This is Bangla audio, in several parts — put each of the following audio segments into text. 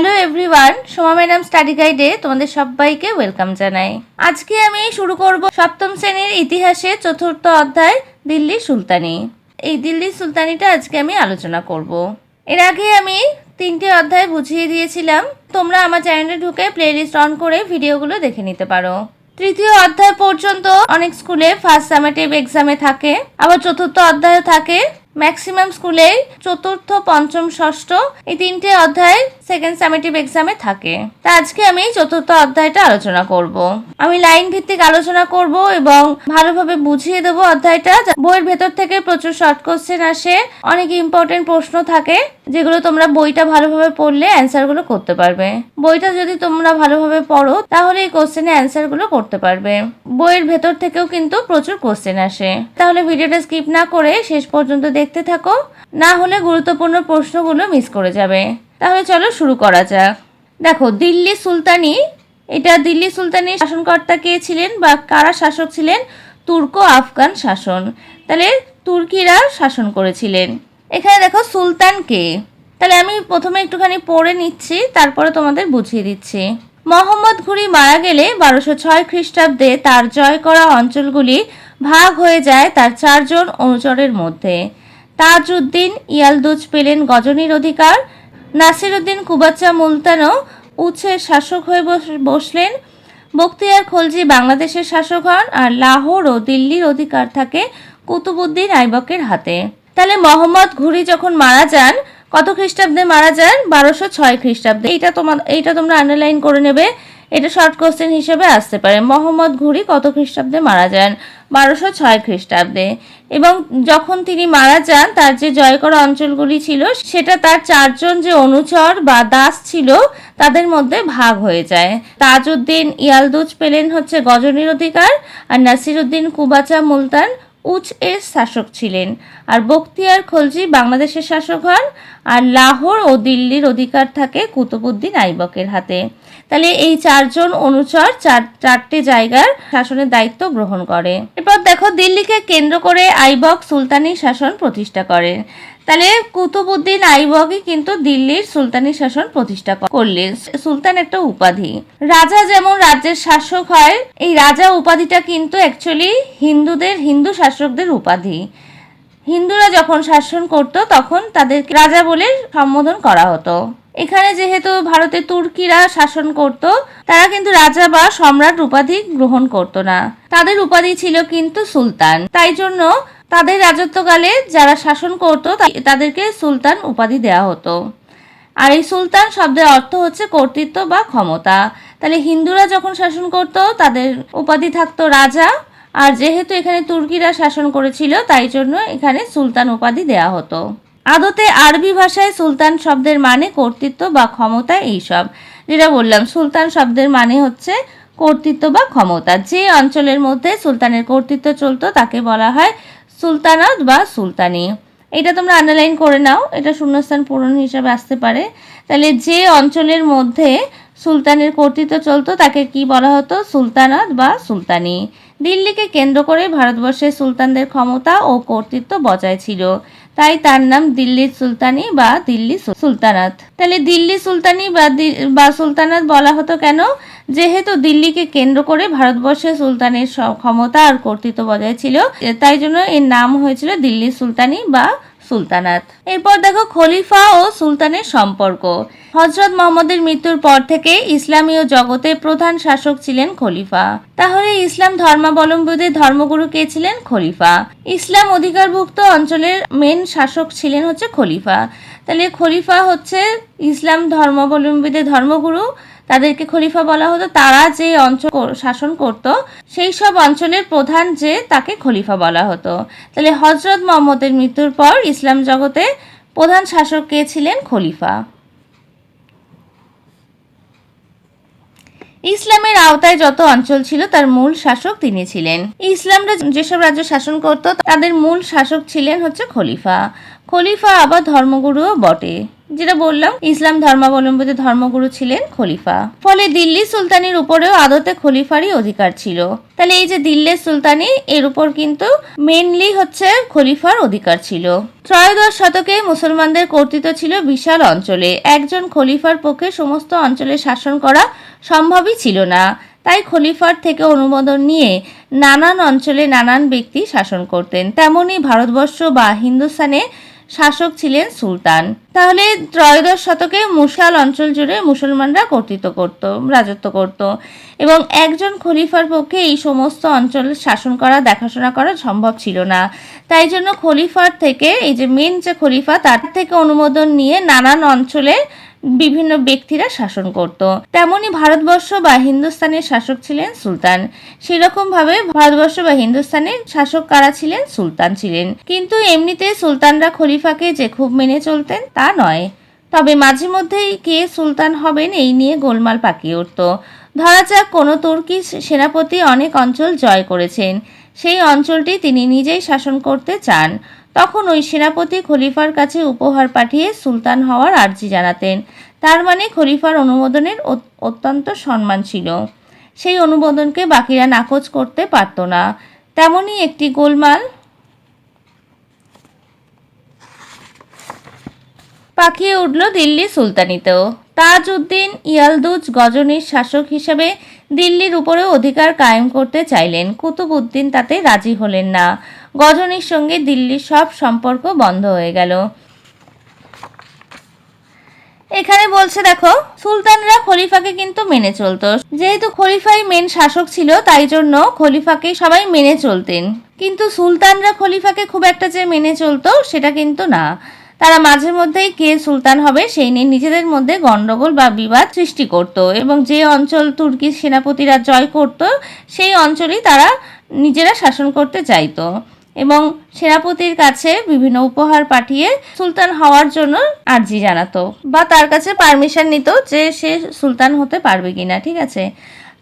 Hello everyone Soma madam study গাইডে তোমাদের সবাইকে ওয়েলকাম জানাই। আজকে আমি শুরু করব সপ্তম শ্রেণির ইতিহাসে চতুর্থ অধ্যায় দিল্লি সুলতানি। এই দিল্লি সুলতানিটা আজকে আমি আলোচনা করব। এর আগে আমি তিনটি অধ্যায় বুঝিয়ে দিয়েছিলাম। তোমরা আমার চ্যানেলে ঢুকে প্লেলিস্ট অন করে ভিডিওগুলো দেখে নিতে পারো। তৃতীয় অধ্যায় পর্যন্ত অনেক স্কুলে ফার্স্ট সামেটিভ এক্সামে থাকে, আবার চতুর্থ অধ্যায়ও থাকে। ম্যাক্সিমাম স্কুলে চতুর্থ, পঞ্চম, ষষ্ঠ এই তিনটে অধ্যায় সেকেন্ড সামেটিভ এক্সামে থাকে। তা আজকে আমি চতুর্থ অধ্যায়টা আলোচনা করব। আমি লাইন ভিত্তিক আলোচনা করব এবং ভালোভাবে বুঝিয়ে দেবো অধ্যায়টা। বইয়ের ভেতর থেকে প্রচুর শর্ট কোশ্চেন আসে। অনেক ইম্পর্টেন্ট প্রশ্ন থাকে, যেগুলো তোমরা বইটা ভালোভাবে পড়লে অ্যান্সারগুলো করতে পারবে। বইটা যদি তোমরা ভালোভাবে পড়ো, তাহলে এই কোশ্চেনের অ্যান্সারগুলো করতে পারবে। বইয়ের ভেতর থেকেও কিন্তু প্রচুর কোশ্চেন আসে। তাহলে ভিডিওটা স্কিপ না করে শেষ পর্যন্ত দেখতে থাকো, না হলে গুরুত্বপূর্ণ প্রশ্নগুলো মিস করে যাবে। তাহলে চলো শুরু করা যাক। দেখো, দিল্লি সুলতানি, এটা দিল্লি সুলতানি শাসনকর্তা কে ছিলেন বা কারা শাসক ছিলেন? তুর্কো আফগান শাসন। তাহলে তুর্কিরা শাসন করেছিলেন। এখানে দেখো, সুলতান কে? তাহলে আমি প্রথমে একটুখানি পড়ে নিচ্ছি, তারপরে তোমাদের বুঝিয়ে দিচ্ছি। মোহাম্মদ ঘুরি মারা গেলে বারোশো ছয় খ্রিস্টাব্দে তার জয় করা অঞ্চলগুলি ভাগ হয়ে যায় তার চারজন অনুচরের মধ্যে। তাজউদ্দিন ইয়ালদুজ পেলেন গজনীর অধিকার। নাসিরুদ্দিন কুবাচ্চা মুলতানও উৎসের শাসক হয়ে বস- বসলেন। বখতিয়ার খলজি বাংলাদেশের শাসক হন আর লাহোর ও দিল্লির অধিকার থাকে কুতুবুদ্দিন আইবকের হাতে। তাহলে মোহাম্মদ ঘুরি যখন মারা যান, কত খ্রিস্টাব্দে মারা যান? বারোশো ছয় খ্রিস্টাব্দে। এইটা তোমার এইটা তোমরা আন্ডারলাইন করে নেবে। এটা শর্ট কোশ্চেন হিসেবে আসতে পারে। মোহাম্মদ ঘুরি কত খ্রিস্টাব্দে মারা যান? বারোশো ছয় খ্রিস্টাব্দে। এবং যখন তিনি মারা যান, তার যে জয় করা অঞ্চলগুলি ছিল, সেটা তার চারজন যে অনুচর বা দাস ছিল, তাদের মধ্যে ভাগ হয়ে যায়। তাজউদ্দিন ইয়ালদুজ পেলেন হচ্ছে গজনীর অধিকার আর নাসিরুদ্দিন কুবাচা মুলতান উচ এর শাসক ছিলেন। আর বখতিয়ার খলজি বাংলাদেশের শাসক হন। আর লাহোর ও দিল্লির অধিকার থাকে কুতুবুদ্দিন আইবকের হাতে। তাহলে এই চারজন অনুচর চার, চারটে জায়গার শাসনের দায়িত্ব গ্রহণ করে। এরপর দেখো দিল্লিকে কেন্দ্র করে আইবক সুলতানি শাসন প্রতিষ্ঠা করেন তাহলে কুতুবুদ্দিন আইবকই কিন্তু দিল্লির সুলতানি শাসন প্রতিষ্ঠা করলেন। সুলতান একটা উপাধি। রাজা যেমন রাজ্যের শাসক হয়, এই রাজা উপাধিটা কিন্তু অ্যাকচুয়ালি হিন্দুদের, হিন্দু শাসকদের উপাধি। হিন্দুরা যখন শাসন করত, তখন তাদের রাজা বলে সম্বোধন করা হতো। এখানে যেহেতু ভারতে তুর্কিরা শাসন করত, তারা কিন্তু রাজা বা সম্রাট উপাধি গ্রহণ করত না। তাদের উপাধি ছিল কিন্তু সুলতান। তাই জন্য তাদের রাজত্বকালে যারা শাসন করত তাদেরকে সুলতান উপাধি দেওয়া হতো। আর এই সুলতান শব্দের অর্থ হচ্ছে কর্তৃত্ব বা ক্ষমতা। তাহলে হিন্দুরা যখন শাসন করত, তাদের উপাধি থাকতো রাজা। আর যেহেতু এখানে তুর্কিরা শাসন করেছিল, তাই জন্য এখানে সুলতান উপাধি দেয়া হতো। আদতে আরবি ভাষায় সুলতান শব্দের মানে কর্তৃত্ব বা ক্ষমতা এইসব। যেটা বললাম, সুলতান শব্দের মানে হচ্ছে কর্তৃত্ব বা ক্ষমতা। যে অঞ্চলের মধ্যে সুলতানের কর্তৃত্ব চলতো, তাকে বলা হয় সুলতানাত বা সুলতানি। এটা তোমরা আন্ডারলাইন করে নাও, এটা শূন্যস্থান পূরণ হিসাবে আসতে পারে। তাহলে যে অঞ্চলের মধ্যে সুলতানের কর্তৃত্ব চলতো, তাকে কি বলা হতো? সুলতানাত বা সুলতানি। দিল্লিকে কেন্দ্র করে ভারতবর্ষের সুলতানদের ক্ষমতা ও কর্তৃত্ব বজায় ছিল। তাই তার নাম দিল্লির সুলতানি বা দিল্লি সুলতানাত। তাহলে দিল্লি সুলতানি বা সুলতানাত বলা হতো কেন? যেহেতু দিল্লিকে কেন্দ্র করে ভারতবর্ষের সুলতানের ক্ষমতা আর কর্তৃত্ব বজায় ছিল, তাই জন্য এর নাম হয়েছিল দিল্লি সুলতানি বা সুলতানাত। এরপর দেখো খলিফা ও সুলতানের সম্পর্ক। হজরত মোহাম্মদের মৃত্যুর পর থেকে ইসলামীয় জগতে প্রধান শাসক ছিলেন খলিফা। তাহলে ইসলাম ধর্মাবলম্বীদের ধর্মগুরু কে ছিলেন? খলিফা। ইসলাম অধিকারভুক্ত অঞ্চলের মেন শাসক ছিলেন হচ্ছে খলিফা। তাহলে খলিফা হচ্ছে ইসলাম ধর্মাবলম্বীদের ধর্মগুরু তাদেরকে খলিফা বলা হতো, তারা যে অঞ্চল শাসন করত, সেই সব অঞ্চলের প্রধান যে তাকে খলিফা বলা হতো। তাহলে হজরত মোহাম্মদের মৃত্যুর পর ইসলাম জগতে প্রধান শাসক কে ছিলেন খলিফা? ইসলামের আওতায় যত অঞ্চল ছিল, তার মূল শাসক তিনি ছিলেন। ইসলামরা যেসব রাজ্য শাসন করত, তাদের মূল শাসক ছিলেন হচ্ছে খলিফা। খলিফা আবার ধর্মগুরুও বটে। যেটা বললাম, ইসলাম ধর্মাবলম্বীদের ধর্মগুরু ছিলেন খলিফা। ফলে দিল্লি সুলতানির উপরেও আদতে খলিফারই অধিকার ছিল। তাহলে এই যে দিল্লির সুলতানি, এর উপর কিন্তু মেনলি হচ্ছে খলিফার অধিকার ছিল। ত্রয়োদশ শতকে মুসলমানদের কর্তৃত্ব ছিল বিশাল অঞ্চলে। একজন খলিফার পক্ষে সমস্ত অঞ্চলে শাসন করা সম্ভবই ছিল না। তাই খলিফার থেকে অনুমোদন নিয়ে নানান অঞ্চলে নানান ব্যক্তি শাসন করতেন। তেমনই ভারতবর্ষ বা হিন্দুস্তানে শাসক ছিলেন সুলতান। তাহলে ত্রয়োদশ শতকে মুশাল অঞ্চল জুড়ে মুসলমানরা কর্তৃত্ব করত, রাজত্ব করত এবং একজন খলিফার পক্ষে এই সমস্ত অঞ্চল শাসন করা, দেখাশোনা করা সম্ভব ছিল না। তাই জন্য খলিফার থেকে, এই যে মেন যে খলিফা, তার থেকে অনুমোদন নিয়ে নানান অঞ্চলে বিভিন্ন ব্যক্তিরা শাসন করত। তেমনি ভারতবর্ষ বা হিন্দুস্তানের শাসক ছিলেন সুলতান। সেরকম ভাবে ভারতবর্ষ বা হিন্দুস্তানের শাসক কারা ছিলেন? সুলতান ছিলেন। কিন্তু এমনিতে সুলতানরা খলিফাকে যে খুব মেনে চলতেন তা নয়। তবে মাঝে মধ্যেই কে সুলতান হবেন এই নিয়ে গোলমাল পাকিয়ে উঠত। ধরা যাক কোনো তুর্কি সেনাপতি অনেক অঞ্চল জয় করেছেন। সেই অঞ্চলটি তিনি নিজেই শাসন করতে চান। তখন ওই সেনাপতি খলিফার কাছে উপহার পাঠিয়ে সুলতান হওয়ার আর্জি জানাতেন। তার মানে খলিফার অনুমোদনের অত্যন্ত সম্মান ছিল। সেই অনুমোদনকে বাকিরা নাকচ করতে পারত না। তেমনই একটি গোলমাল পাকিয়ে উঠল দিল্লি সুলতানিতেও। তাজউদ্দিন ইয়ালদুজ গজনীর শাসক হিসেবে দিল্লির উপরে অধিকার কায়েম করতে চাইলেন। কুতুবউদ্দিন তাতে রাজি হলেন না। গজনীর সঙ্গে দিল্লির সব সম্পর্ক বন্ধ হয়ে গেল। এখানে বলছে, দেখো, সুলতানরা খলিফাকে কিন্তু মেনে চলতো। যেহেতু খলিফাই মেন শাসক ছিল, তাই জন্য খলিফাকে সবাই মেনে চলতেন। কিন্তু সুলতানরা খলিফাকে খুব একটা যে মেনে চলতো, সেটা কিন্তু না। তারা মাঝে মধ্যেই কে সুলতান হবে, সেই নিয়ে নিজেদের মধ্যে গণ্ডগোল বা বিবাদ সৃষ্টি করত এবং যে অঞ্চল তুর্কি সেনাপতিরা জয় করত, সেই অঞ্চলেই তারা নিজেরা শাসন করতে চাইতো। এবং সেনাপতির কাছে বিভিন্ন উপহার পাঠিয়ে সুলতান হওয়ার জন্য আর্জি জানাতো বা তার কাছে পারমিশন নিত যে সে সুলতান হতে পারবে কিনা, ঠিক আছে?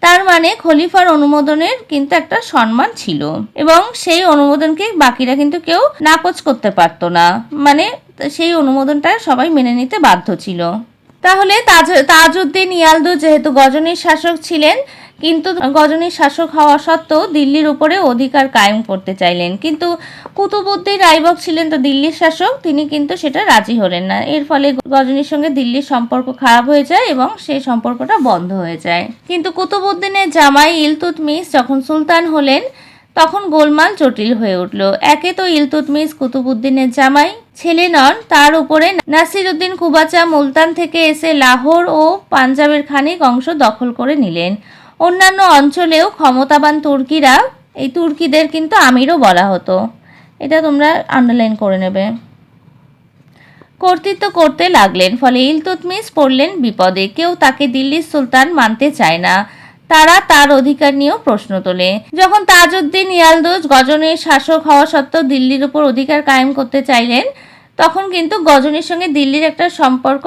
তার মানে খলিফার অনুমোদনের কিন্তু একটা সম্মান ছিল এবং সেই অনুমোদনকে বাকিরা কিন্তু কেউ নাকচ করতে পারতো না। মানে সেই অনুমোদনটা সবাই মেনে নিতে বাধ্য ছিল। তাহলে তাজ, তাজউদ্দিন ইয়ালদু যেহেতু গজনীর শাসক ছিলেন কিন্তু গজনীর শাসক হওয়া সত্ত্বেও দিল্লির উপরে অধিকার কায়েম করতে চাইলেন। কিন্তু কুতুবুদ্দিন রাইবক ছিলেন তো দিল্লির শাসক, তিনি কিন্তু সেটা রাজি হলেন না। এর ফলে গজনীর সঙ্গে দিল্লির সম্পর্ক খারাপ হয়ে যায় এবং সেই সম্পর্কটা বন্ধ হয়ে যায়। কিন্তু কুতুবুদ্দিনের জামাই ইলতুতমিস যখন সুলতান হলেন, তখন গোলমাল জটিল হয়ে উঠল। একে তো ইলতুতমিস কুতুবুদ্দিনের জামাই ছেলে নন, তার উপরে নাসিরউদ্দিন কুবাচা মুলতান থেকে এসে লাহোর ও পাঞ্জাবের খানিক অংশ দখল করে নিলেন। অন্যান্য অঞ্চলেও ক্ষমতাবান তুর্কিরা, এই তুর্কিদের কিন্তু আমিরও বলা হতো। এটা তোমরা আন্ডারলাইন করে নেবে। কর্তৃত্ব করতে লাগলেন, ফলে ইলতুতমিস পড়লেন বিপদে। কেউ তাকে দিল্লির সুলতান মানতে চায় না। তারা তার অধিকার নিয়েও প্রশ্ন তোলে। যখন তাজউদ্দিন ইয়ালদোজ গজনের শাসক হওয়া সত্ত্বেও দিল্লির উপর অধিকার কায়েম করতে চাইলেন, তখন কিন্তু গজনের সঙ্গে দিল্লির একটা সম্পর্ক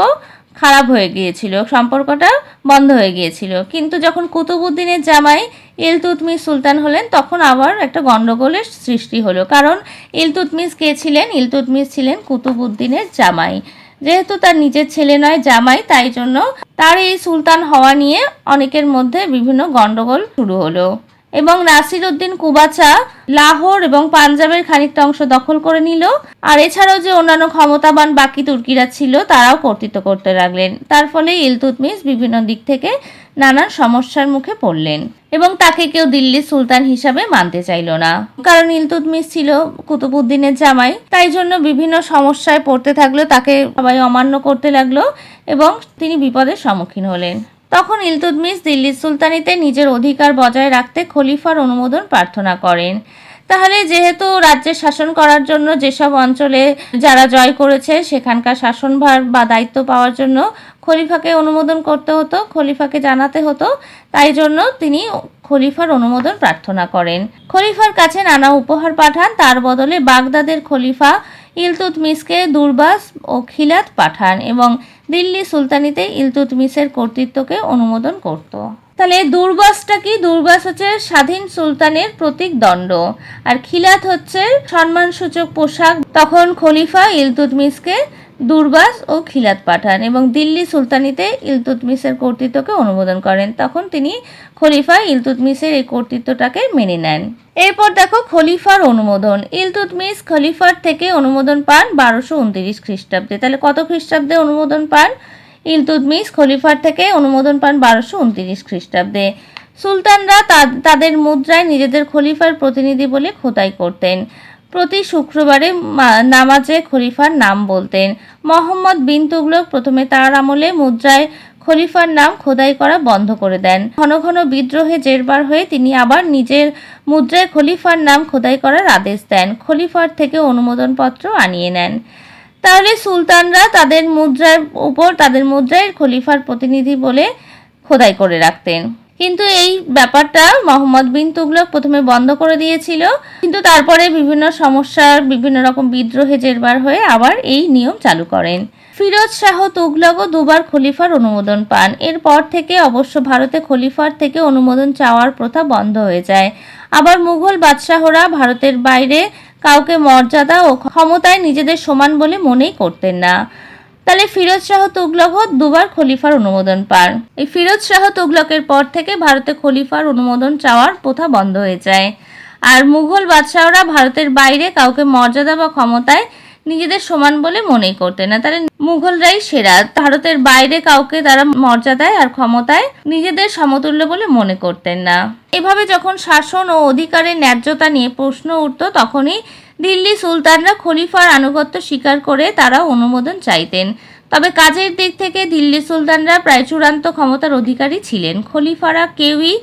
খারাপ হয়ে গিয়েছিল, সম্পর্কটা বন্ধ হয়ে গিয়েছিল। কিন্তু যখন কুতুবুদ্দিনের জামাই ইলতুতমিস সুলতান হলেন, তখন আবার একটা গন্ডগোলের সৃষ্টি হলো। কারণ ইলতুতমিস কে ছিলেন? ইলতুতমিস ছিলেন কুতুবুদ্দিনের জামাই। যেহেতু তার নিজের ছেলে নয়, জামাই, তাই জন্য তার এই সুলতান হওয়া নিয়ে অনেকের মধ্যে বিভিন্ন গন্ডগোল শুরু হলো। এবং নাসির উদ্দিন কুবাচা লাহোর এবং পাঞ্জাবের খানিকটা অংশ দখল করে নিল। আর এছাড়াও যে অন্যান্য ক্ষমতাবান বাকি তুর্কিরা ছিল, তারাও কর্তৃত্ব করতে লাগলেন। তার ফলে ইলতুতমিস বিভিন্ন দিক থেকে নানান সমস্যার মুখে পড়লেন এবং তাকে কেউ দিল্লির সুলতান হিসাবে মানতে চাইল না। কারণ ইলতুতমিস ছিল কুতুবুদ্দিনের জামাই, তাই জন্য বিভিন্ন সমস্যায় পড়তে থাকল তাকে সবাই অমান্য করতে লাগল এবং তিনি বিপদের সম্মুখীন হলেন। তখন ইলতুতমিশ দিল্লির সুলতানিতে নিজের অধিকার বজায় রাখতে খলিফার অনুমোদন প্রার্থনা করেন। তাহলে যেহেতু রাজ্যের শাসন করার জন্য যেসব অঞ্চলে যারা জয় করেছে, সেখানকার শাসনভার বা দায়িত্ব পাওয়ার জন্য খলিফাকে অনুমোদন করতে হতো, খলিফাকে জানাতে হতো। তাই জন্য তিনি খলিফার অনুমোদন প্রার্থনা করেন। খলিফার কাছে নানা উপহার পাঠান। তার বদলে বাগদাদের খলিফা ইলতুতমিশকে দুর্বাস ও খিলাত পাঠান এবং দিল্লি সুলতানিতে ইলতুতমিসের কর্তৃত্বকে অনুমোদন করত। তাহলে দুর্বাসটা কি? দুর্বাস হচ্ছে স্বাধীন সুলতানের প্রতীক দণ্ড। আর খিলাত হচ্ছে সম্মানসূচক পোশাক। তখন খলিফা ইলতুতমিশকে দুর্বাস ও খিলাত পাঠান এবং দিল্লি সুলতানিতে ইলতুতমিসের কর্তৃত্বকে অনুমোদন করেন। তখন তিনি খলিফা ইলতুতমিসের এই কর্তৃত্বটাকে মেনে নেন। এরপর দেখো খলিফার অনুমোদন। ইলতুতমিস খলিফার থেকে অনুমোদন পান বারোশো উনত্রিশ খ্রিস্টাব্দে। তাহলে কত খ্রিস্টাব্দে অনুমোদন পান? ইলতুতমিস খলিফার থেকে অনুমোদন পান বারোশো উনত্রিশ খ্রিস্টাব্দে। সুলতানরা তাদের মুদ্রায় নিজেদের খলিফার প্রতিনিধি বলে খোদাই করতেন। প্রতি শুক্রবারে নামাজে খলিফার নাম বলতেন। মোহাম্মদ বিন তুগলক প্রথমে তার আমলে মুদ্রায় খলিফার নাম খোদাই করা বন্ধ করে দেন। ঘন ঘন বিদ্রোহে জেরবার হয়ে তিনি আবার নিজের মুদ্রায় খলিফার নাম খোদাই করার আদেশ দেন। খলিফার থেকে অনুমোদনপত্র আনিয়ে নেন। তাহলে সুলতানরা তাদের মুদ্রার উপর তাদের মুদ্রায় খলিফার প্রতিনিধি বলে খোদাই করে রাখতেন। কিন্তু এই ব্যাপারটা মোহাম্মদ বিন তুগলক প্রথমে বন্ধ করে দিয়েছিল। কিন্তু তারপরে বিভিন্ন সমস্যার বিভিন্ন রকম বিদ্রোহে জেরবার হয়ে আবার এই নিয়ম চালু করেন। ফিরোজ শাহ তুগলকও দুবার খলিফার অনুমোদন পান। এরপর থেকে অবশ্য ভারতে খলিফার থেকে অনুমোদন চাওয়ার প্রথা বন্ধ হয়ে যায়। আবার মুঘল বাদশাহরা ভারতের বাইরে কাউকে মর্যাদা ও ক্ষমতায় নিজেদের সমান বলে মনেই করতেন না। তাহলে ফিরোজ শাহ তুগলকও দুবার খলিফার অনুমোদন পান। এই ফিরোজ শাহ তুগলকের পর থেকে ভারতে খলিফার অনুমোদন চাওয়ার প্রথা বন্ধ হয়ে যায়। আর মুঘল বাদশাহরা ভারতের বাইরে কাউকে মর্যাদা বা ক্ষমতায় নিজেদের সমান বলে মনেই করতেন না। তাহলে মুঘলরাই সেরা। ভারতের বাইরে কাউকে তারা মর্যাদায় আর ক্ষমতায় নিজেদের সমতুল্য বলে মনে করতেন না। এভাবে যখন শাসন ও অধিকারের ন্যায্যতা নিয়ে প্রশ্ন উঠত, তখনই দিল্লি সুলতানরা খলিফার আনুগত্য স্বীকার করে তারা অনুমোদন চাইতেন। তবে কাজের দিক থেকে দিল্লি সুলতানরা প্রায় চূড়ান্ত ক্ষমতার অধিকারী ছিলেন। খলিফারা কেউই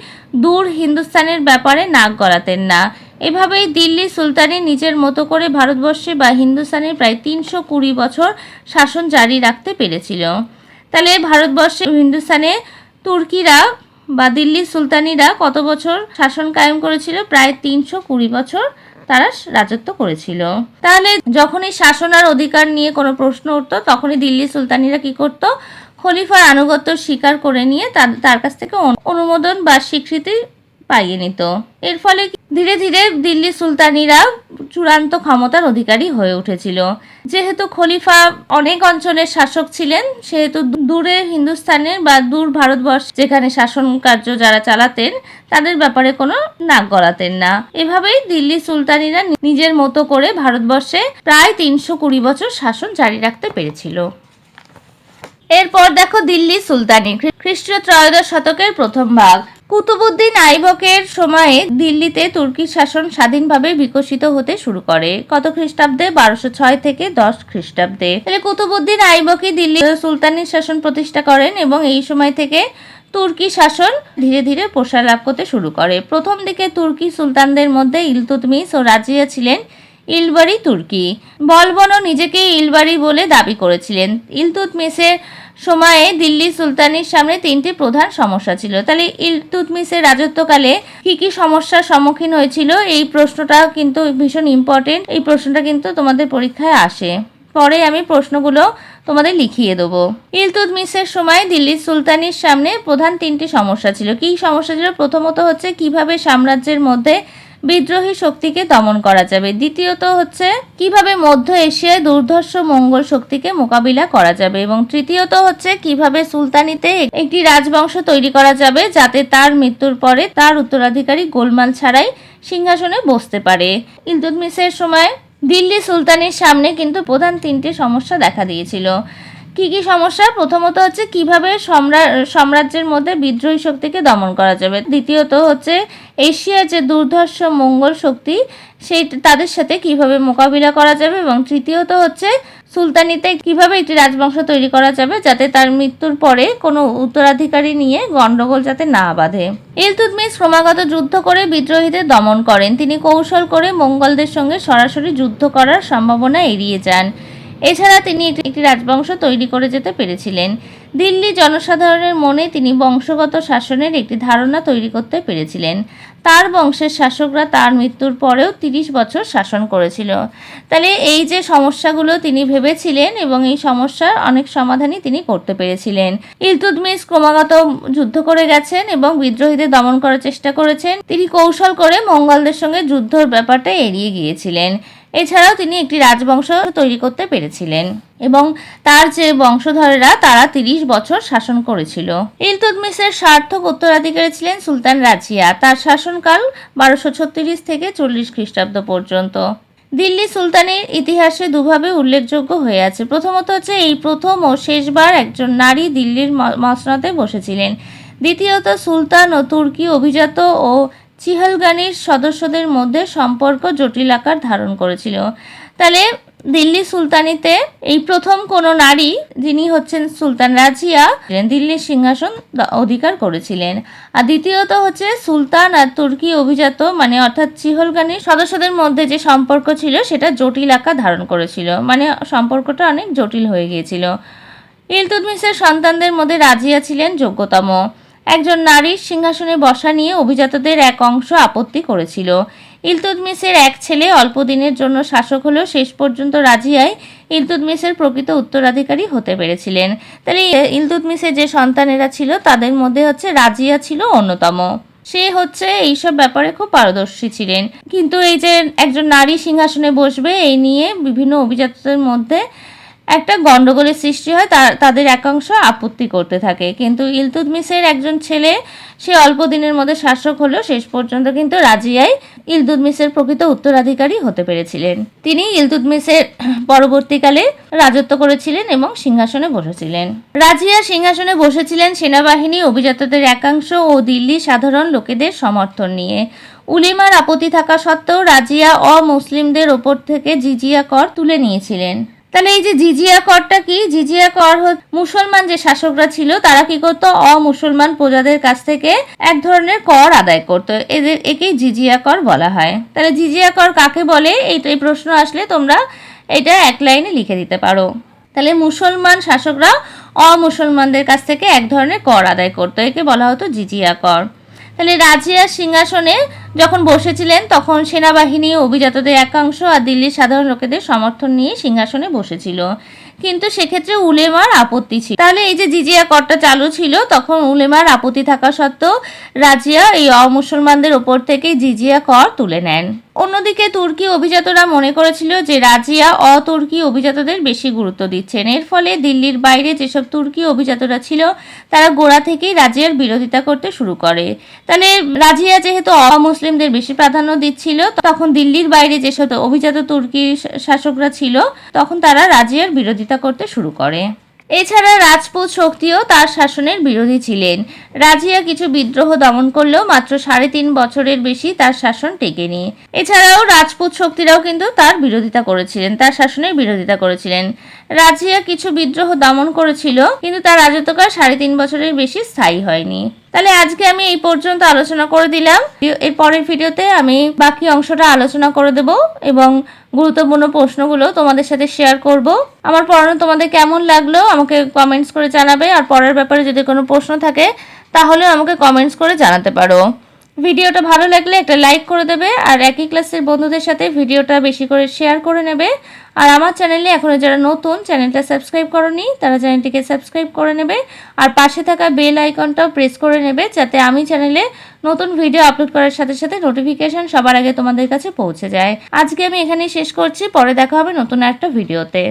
দূর হিন্দুস্তানের ব্যাপারে নাক গলাতেন না। এভাবেই দিল্লি সুলতানি নিজের মতো করে ভারতবর্ষে বা হিন্দুস্তানে প্রায় তিনশো কুড়ি বছর শাসন জারি রাখতে পেরেছিল। তাহলে ভারতবর্ষে হিন্দুস্তানে তুর্কিরা বা দিল্লি সুলতানিরা কত বছর শাসন কায়েম করেছিল? প্রায় তিনশো কুড়ি বছর তারা রাজত্ব করেছিল। তাহলে যখনই শাসন আর অধিকার নিয়ে কোনো প্রশ্ন উঠতো, তখনই দিল্লি সুলতানিরা কি করত? খলিফার আনুগত্য স্বীকার করে নিয়ে তার- কাছ থেকে অনু- অনুমোদন বা স্বীকৃতি পাইয়ে নিত। এর ফলে ধীরে ধীরে দিল্লি সুলতানিরা চূড়ান্ত ক্ষমতার অধিকারী হয়ে উঠেছিল। যেহেতু খলিফা অনেক অঞ্চলের শাসক ছিলেন, সেহেতু দূ- দূরের হিন্দুস্তানের বা দূর ভারতবর্ষ যেখানে শাসন কার্য যারা চালাতেন, তাদের ব্যাপারে কোনো নাক গলাতেন না। এভাবেই দিল্লি সুলতানিরা নিজের মতো করে ভারতবর্ষে প্রায় তিনশো কুড়ি বছর শাসন জারি রাখতে পেরেছিল। এরপর দেখো দিল্লি সুলতানি, খ্রি- খ্রিস্টীয় ত্রয়োদশ শতকের প্রথম ভাগ। কুতুবুদ্দিন আইবকের সময়ে দিল্লিতে তুর্কি শাসন স্বাধীনভাবে বিকশিত হতে শুরু করে। কত খ্রিস্টাব্দে? বারোশো ছয় থেকে দশ খ্রিস্টাব্দে। তাহলে কুতুবুদ্দিন আইবকই দিল্লি সুলতানির শাসন প্রতিষ্ঠা করেন এবং এই সময় থেকে তুর্কি শাসন ধীরে ধীরে প্রসার লাভ করতে শুরু করে। প্রথম দিকে তুর্কি সুলতানদের মধ্যে ইলতুতমিস ও রাজিয়া ছিলেন ইলবারি তুর্কি। বলবনও নিজেকে ইলবারি বলে দাবি করেছিলেন। ইলতুতমিসের সময়ে দিল্লি সুলতানির সামনে তিনটি প্রধান সমস্যা ছিল। তাহলে ইলতুতমিসের রাজত্বকালে কি কি সমস্যার সম্মুখীন হয়েছিল? এই প্রশ্নটা কিন্তু ভীষণ ইম্পর্টেন্ট এই প্রশ্নটা কিন্তু তোমাদের পরীক্ষায় আসে। পরে আমি প্রশ্নগুলো তোমাদের লিখিয়ে দেবো। ইলতুতমিসের সময় দিল্লি সুলতানির সামনে প্রধান তিনটি সমস্যা ছিল। কি সমস্যা ছিল? প্রথমত হচ্ছে কীভাবে সাম্রাজ্যের মধ্যে বিদ্রোহী শক্তিকে দমন করা যাবে। দ্বিতীয়ত হচ্ছে, কীভাবে মধ্য এশিয়ায় দুর্ধর্ষ মঙ্গল শক্তিকে মোকাবিলা করা যাবে এবং তৃতীয়ত হচ্ছে, কীভাবে সুলতানিতে একটি রাজবংশ তৈরি করা যাবে যাতে তার মৃত্যুর পরে তার উত্তরাধিকারী গোলমাল ছাড়াই সিংহাসনে বসতে পারে। ইলতুতমিসের সময় দিল্লি সুলতানের সামনে কিন্তু প্রধান তিনটি সমস্যা দেখা দিয়েছিল। কি কি সমস্যা? প্রথমত হচ্ছে কীভাবে সম্রা- সাম্রাজ্যের মধ্যে বিদ্রোহী শক্তিকে দমন করা যাবে? দ্বিতীয়ত হচ্ছে এশিয়ার যে দুর্ধর্ষ মঙ্গল শক্তি, সেই তাদের সাথে কীভাবে মোকাবিলা করা যাবে? এবং তৃতীয়ত হচ্ছে সুলতানিতে কীভাবে একটি রাজবংশ তৈরি করা যাবে যাতে তার মৃত্যুর পরে কোনো উত্তরাধিকারী নিয়ে গন্ডগোল যাতে না বাঁধে? ইলতুতমিস ক্রমাগত যুদ্ধ করে বিদ্রোহীদের দমন করেন। তিনি কৌশল করে মঙ্গলদের সঙ্গে সরাসরি যুদ্ধ করার সম্ভাবনা এড়িয়ে যান। এছাড়া তিনি একটি রাজবংশ তৈরি করে যেতে পেরেছিলেন। দিল্লি জনসাধারণের মনে তিনি বংশগত শাসনের একটি ধারণা তৈরি করতে পেরেছিলেন। তার বংশের শাসকরা তার মৃত্যুর পরেও তিরিশ বছর শাসন করেছিল। তাহলে এই যে সমস্যাগুলো তিনি ভেবেছিলেন এবং এই সমস্যার অনেক সমাধানই তিনি করতে পেরেছিলেন। ইলতুতমিস ক্রমাগত যুদ্ধ করে গেছেন এবং বিদ্রোহীদের দমন করার চেষ্টা করেছেন। তিনি কৌশল করে মঙ্গলদের সঙ্গে যুদ্ধর ব্যাপারটা এড়িয়ে গিয়েছিলেন। এছাড়াও তিনি একটি রাজবংশ তৈরি করতে পেরেছিলেন এবং তার যে বংশধরেরা, তারা তিরিশ বছর শাসন করেছিল। ইলতুৎমিশের সার্থক উত্তরাধিকারী ছিলেন সুলতান রাজিয়া। তার শাসনকাল বারোশো ছত্রিশ থেকে চল্লিশ খ্রিস্টাব্দ পর্যন্ত। দিল্লি সুলতানের ইতিহাসে দুভাবে উল্লেখযোগ্য হয়ে আছে। প্রথমত হচ্ছে, এই প্রথম ও শেষবার একজন নারী দিল্লির ম- মসনদে বসেছিলেন। দ্বিতীয়ত, সুলতান ও তুর্কি অভিজাত ও চিহলগানির সদস্যদের মধ্যে সম্পর্ক জটিল আকার ধারণ করেছিল। তাহলে দিল্লি সুলতানিতে এই প্রথম কোনো নারী যিনি হচ্ছেন সুলতান রাজিয়া দিল্লির সিংহাসন অধিকার করেছিলেন। আর দ্বিতীয়ত হচ্ছে সুলতান আর তুর্কি অভিজাত মানে অর্থাৎ চিহলগানির সদস্যদের মধ্যে যে সম্পর্ক ছিল সেটা জটিল আকার ধারণ করেছিল। মানে সম্পর্কটা অনেক জটিল হয়ে গিয়েছিল। ইলতুৎমিশের সন্তানদের মধ্যে রাজিয়া ছিলেন যোগ্যতম। একজন নারীর সিংহাসনে বসা নিয়ে অভিজাতদের এক অংশ আপত্তি করেছিল। ইলতুৎমিশের এক ছেলে অল্প দিনের জন্য শাসক হলেও শেষ পর্যন্ত রাজিয়াই ইলতুৎমিশের প্রকৃত উত্তরাধিকারী হতে পেরেছিলেন। তাহলে ই- ইলতুৎমিশের যে সন্তানেরা ছিল, তাদের মধ্যে হচ্ছে রাজিয়া ছিল অন্যতম। সে হচ্ছে এইসব ব্যাপারে খুব পারদর্শী ছিলেন। কিন্তু এই যে একজন নারী সিংহাসনে বসবে, এই নিয়ে বিভিন্ন অভিজাতদের মধ্যে একটা গন্ডগোলের সৃষ্টি হয় তাদের একাংশ আপত্তি করতে থাকে। কিন্তু ইলতুৎমিশের একজন ছেলে, সে অল্প দিনের মধ্যে শাসক হলেও শেষ পর্যন্ত কিন্তু রাজিয়াই ইলতুৎমিশের প্রকৃত উত্তরাধিকারী হতে পেরেছিলেন। তিনি ইলতুৎমিশের পরবর্তীকালে রাজত্ব করেছিলেন এবং সিংহাসনে বসেছিলেন। রাজিয়া সিংহাসনে বসেছিলেন সেনাবাহিনী, অভিজাতদের একাংশ ও দিল্লি সাধারণ লোকেদের সমর্থন নিয়ে। উলিমার আপত্তি থাকা সত্ত্বেও রাজিয়া অমুসলিমদের ওপর থেকে জিজিয়া কর তুলে নিয়েছিলেন। তাহলে এই যে জিজিয়া করটা কি? জিজিয়া কর মুসলমান যে শাসকরা ছিল, তারা কি করতো? অমুসলমান প্রজাদের কাছ থেকে এক ধরনের কর আদায় করতো। এদের একেই জিজিয়া কর বলা হয়। তাহলে জিজিয়া কর কাকে বলে? এই এই প্রশ্ন আসলে তোমরা এটা এক লাইনে লিখে দিতে পারো। তাহলে মুসলমান শাসকরা অমুসলমানদের কাছ থেকে এক ধরনের কর আদায় করতো। একে বলা হতো জিজিয়া কর। তাহলে রাজিয়া সিংহাসনে যখন বসেছিলেন, তখন সেনাবাহিনী, অভিজাতদের একাংশ আর দিল্লির সাধারণ লোকেদের সমর্থন নিয়ে সিংহাসনে বসেছিল। কিন্তু সেক্ষেত্রে উলেমার আপত্তি ছিল। তাহলে এই যে জিজিয়া করটা চালু ছিল, তখন উলেমার আপত্তি থাকা সত্ত্বেও রাজিয়া এই অমুসলমানদের ওপর থেকে জিজিয়া কর তুলে নেন। অন্যদিকে তুর্কি অভিজাতরা মনে করেছিল যে রাজিয়া অতুর্কি অভিজাতদের বেশি গুরুত্ব দিচ্ছেন। এর ফলে দিল্লির বাইরে যেসব তুর্কি অভিজাতরা ছিল, তারা গোড়া থেকেই রাজিয়ার বিরোধিতা করতে শুরু করে। তাহলে রাজিয়া যেহেতু অমুসলিমদের বেশি প্রাধান্য দিচ্ছিল, তখন দিল্লির বাইরে যেসব অভিজাত তুর্কি শাসকরা ছিল, তখন তারা রাজিয়ার বিরোধিতা করতে শুরু করে। এছাড়া রাজপুত শক্তিও তার শাসনের বিরোধী ছিলেন। রাজিয়া কিছু বিদ্রোহ দমন করলেও মাত্র সাড়ে তিন বছরের বেশি তার শাসন টেকেনি। এছাড়াও রাজপুত শক্তিরাও কিন্তু তার বিরোধিতা করেছিলেন, তার শাসনের বিরোধিতা করেছিলেন। রাজিয়া কিছু বিদ্রোহ দমন করেছিল, কিন্তু তার রাজত্বকাল সাড়ে তিন বছরের বেশি স্থায়ী হয়নি। তাহলে আজকে আমি এই পর্যন্ত আলোচনা করে দিলাম। এর পরের ভিডিওতে আমি বাকি অংশটা আলোচনা করে দেব এবং গুরুত্বপূর্ণ প্রশ্নগুলো তোমাদের সাথে শেয়ার করব। আমার পড়ানো তোমাদের কেমন লাগল আমাকে কমেন্টস করে জানাবে। আর পড়ার ব্যাপারে যদি কোনো প্রশ্ন থাকে, তাহলেও আমাকে কমেন্টস করে জানাতে পারো। ভিডিওটা ভালো লাগলে একটা লাইক করে দেবে আর একই ক্লাসের বন্ধুদের সাথে ভিডিওটা বেশি করে শেয়ার করে নেবে। আর আমার চ্যানেলে এখনও যারা নতুন, চ্যানেলটা সাবস্ক্রাইব করনি, তারা চ্যানেলটিকে সাবস্ক্রাইব করে নেবে। আর পাশে থাকা বেল আইকনটাও প্রেস করে নেবে যাতে আমি চ্যানেলে নতুন ভিডিও আপলোড করার সাথে সাথে নোটিফিকেশন সবার আগে তোমাদের কাছে পৌঁছে যায়। আজকে আমি এখানেই শেষ করছি, পরে দেখা হবে নতুন একটা ভিডিওতে।